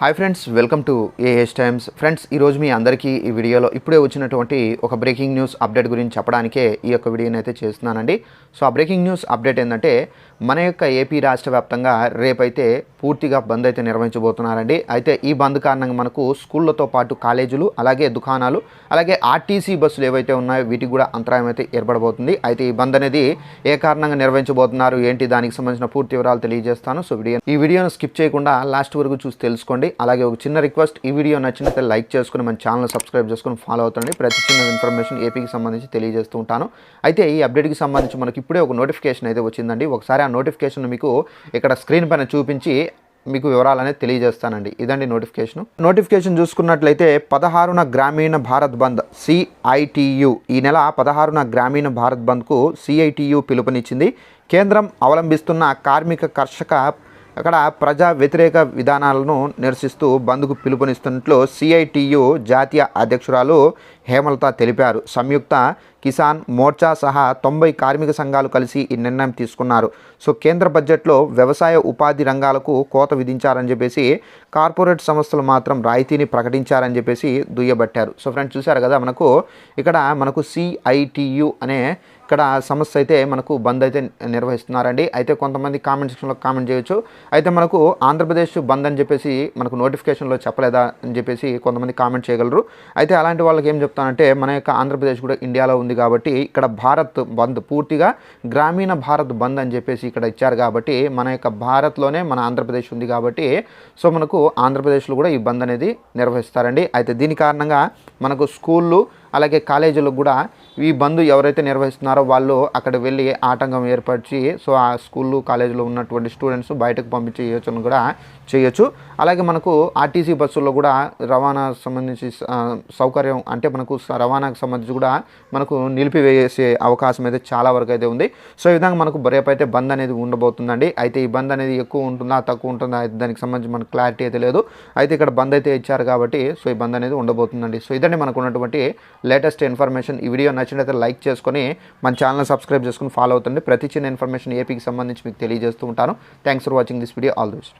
Hi friends welcome to A H times friends ఈరోజు మీ అందరికీ ఈ వీడియోలో ఇప్పుడే వచ్చినటువంటి ఒక బ్రేకింగ్ న్యూస్ అప్డేట్ గురించి చెప్పడానికే ఈ యొక్క వీడియోని అయితే చేస్తున్నానండి. సో ఆ బ్రేకింగ్ న్యూస్ అప్డేట్ ఏంటంటే మన యొక్క ఏపీ రాష్ట్ర వ్యాప్తంగా రేపైతే పూర్తిగా బంద్ అయితే నిర్వహించబోతున్నారండి. అయితే ఈ బంద్ కారణంగా మనకు స్కూళ్ళతో పాటు కాలేజీలు అలాగే దుకాణాలు అలాగే ఆర్టీసీ బస్సులు ఏవైతే ఉన్నాయో వీటికి కూడా అంతరాయం అయితే ఏర్పడబోతుంది. అయితే ఈ బంద్ అనేది ఏ కారణంగా నిర్వహించబోతున్నారు ఏంటి దానికి సంబంధించిన పూర్తి వివరాలు తెలియజేస్తాను. సో వీడియో ఈ వీడియోను స్కిప్ చేయకుండా లాస్ట్ వరకు చూసి తెలుసుకోండి. అలాగే ఒక చిన్న రిక్వెస్ట్ ఈ వీడియో నచ్చినట్లయితే లైక్ చేసుకుని మన ఛానల్ సబ్స్క్రైబ్ చేసుకుని ఫాలో అవుతుండండి ప్రతి చిన్న ఇన్ఫర్మేషన్ ఏపీకి సంబంధించి తెలియజేస్తూ ఉంటాను. అయితే ఈ అప్డేట్కి సంబంధించి మనకి ఇప్పుడే ఒక నోటిఫికేషన్ అయితే వచ్చిందండి. ఒకసారి ఆ నోటిఫికేషన్ మీకు ఇక్కడ స్క్రీన్ పైన చూపించి మీకు వివరాలు అనేది తెలియజేస్తానండి. ఇదండి నోటిఫికేషన్ నోటిఫికేషన్ చూసుకున్నట్లయితే పదహారున గ్రామీణ భారత్ బంద్ సిఐటియు ఈ నెల పదహారున గ్రామీణ భారత్ బంద్కు సిఐటియు పిలుపునిచ్చింది. కేంద్రం అవలంబిస్తున్న కార్మిక కర్షక అక్కడ ప్రజా వ్యతిరేక విధానాలను నిరసిస్తూ బంద్కు పిలుపునిస్తున్నట్లు సిఐటియు జాతీయ అధ్యక్షురాలు హేమలత తెలిపారు. సంయుక్త కిసాన్ మోర్చా సహా తొంభై కార్మిక సంఘాలు కలిసి ఈ నిర్ణయం తీసుకున్నారు. సో కేంద్ర బడ్జెట్లో వ్యవసాయ ఉపాధి రంగాలకు కోత విధించారని చెప్పేసి కార్పొరేట్ సంస్థలు మాత్రం రాయితీని ప్రకటించారని చెప్పేసి దుయ్యబట్టారు. సో ఫ్రెండ్స్ చూశారు కదా మనకు ఇక్కడ మనకు సిఐటియు అనే ఇక్కడ సంస్థ అయితే మనకు బంద్ అయితే నిర్వహిస్తున్నారండి. అయితే కొంతమంది కామెంట్ సెక్షన్లో కామెంట్ చేయొచ్చు. అయితే మనకు ఆంధ్రప్రదేశ్ బంద్ అని చెప్పేసి మనకు నోటిఫికేషన్లో చెప్పలేదా అని చెప్పేసి కొంతమంది కామెంట్ చేయగలరు. అయితే అలాంటి వాళ్ళకి ఏం చెప్తానంటే మన యొక్క ఆంధ్రప్రదేశ్ కూడా ఇండియాలో ఉంది. కాబట్టి ఇక్కడ భారత్ బంద్ పూర్తిగా గ్రామీణ భారత్ బంద్ అని చెప్పేసి ఇక్కడ ఇచ్చారు కాబట్టి మన యొక్క భారత్లోనే మన ఆంధ్రప్రదేశ్ ఉంది కాబట్టి సో మనకు ఆంధ్రప్రదేశ్లో కూడా ఈ బంద్ అనేది నిర్వహిస్తారండి. అయితే దీని కారణంగా మనకు స్కూళ్ళు అలాగే కాలేజీలకు కూడా ఈ బంద్ ఎవరైతే నిర్వహిస్తున్నారో వాళ్ళు అక్కడ వెళ్ళి ఆటంకం ఏర్పరిచి సో ఆ స్కూళ్ళు కాలేజీలో ఉన్నటువంటి స్టూడెంట్స్ బయటకు పంపించే చేయొచ్చును కూడా చేయొచ్చు. అలాగే మనకు ఆర్టీసీ బస్సుల్లో కూడా రవాణా సంబంధించి సౌకర్యం అంటే మనకు స- రవాణాకు సంబంధించి కూడా మనకు నిలిపివేసే అవకాశం అయితే చాలా వరకు అయితే ఉంది. సో ఈ విధంగా మనకు రేపైతే బంద్ అనేది ఉండబోతుందండి. అయితే ఈ బంద్ అనేది ఎక్కువ ఉంటుందా తక్కువ ఉంటుందా దానికి సంబంధించి మనకు క్లారిటీ అయితే లేదు. అయితే ఇక్కడ బంద్ అయితే ఇచ్చారు కాబట్టి సో ఈ బంద్ అనేది ఉండబోతుందండి. సో ఇదండి మనకు ఉన్నటువంటి లేటెస్ట్ ఇన్ఫర్మేషన్ ఈ వీడియో నచ్చినట్లయితే లైక్ చేసుకొని మన ఛానల్ సబ్స్క్రైబ్ చేసుకుని ఫాలో అవుతుంది ప్రతి చిన్న ఇన్ఫర్మేషన్ ఏపీకి సంబంధించి మీకు తెలియజేస్తూ ఉంటాను. Thanks for watching this video all the best